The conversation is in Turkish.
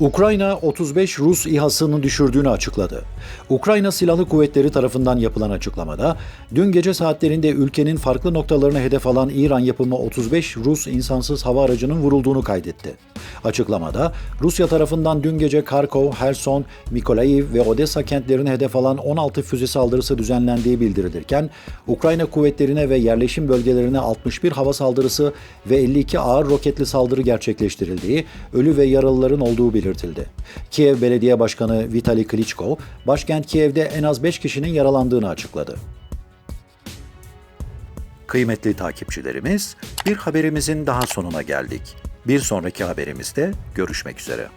Ukrayna 35 Rus İHA'sını düşürdüğünü açıkladı. Ukrayna Silahlı Kuvvetleri tarafından yapılan açıklamada, dün gece saatlerinde ülkenin farklı noktalarını hedef alan İran yapımı 35 Rus insansız hava aracının vurulduğunu kaydetti. Açıklamada, Rusya tarafından dün gece Karkov, Herson, Mykolaiv ve Odessa kentlerini hedef alan 16 füze saldırısı düzenlendiği bildirilirken, Ukrayna kuvvetlerine ve yerleşim bölgelerine 61 hava saldırısı ve 52 ağır roketli saldırı gerçekleştirildiği, ölü ve yaralıların olduğu belirtildi. Kiev Belediye Başkanı Vitali Klitschko, başkent Kiev'de en az 5 kişinin yaralandığını açıkladı. Kıymetli takipçilerimiz, bir haberimizin daha sonuna geldik. Bir sonraki haberimizde görüşmek üzere.